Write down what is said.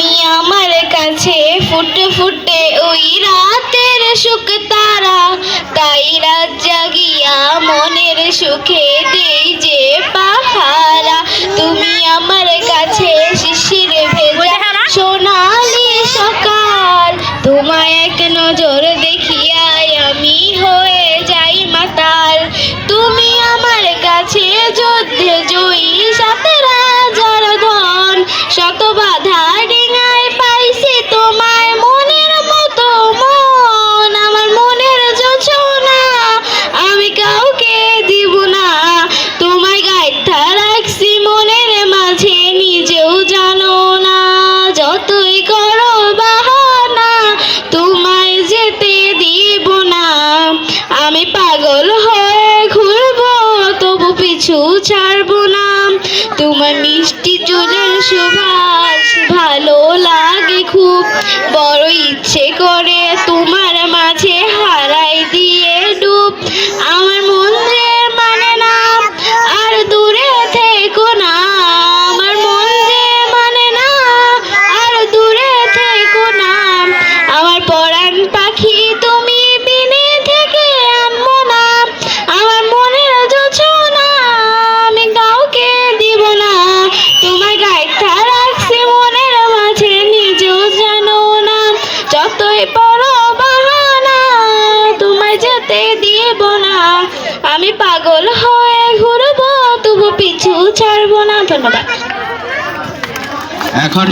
তুমি আমার কাছে ফুটে ফুটে ওই রাতের সুখ তারা। তাই রাত জাগিয়া মনের সুখে দেই যে পাহারা। তুমি আমার কাছে শিশির ভেজা সোনালি সকাল। তোমায় এক নজর যেতে দিব না। আমি পাগল হয়ে ঘুরবো, তবু পিছু ছাড়বো না। তোমার মিষ্টি চুলের সুভাষ ভালো লাগে খুব। বড় ইচ্ছে করে তোমার যতই পড়ো বাহানা, তোমায় যেতে দিব না। আমি পাগল হয়ে ঘুরবো, তবু পিছু ছাড়বো না। ধন্যবাদ। এখন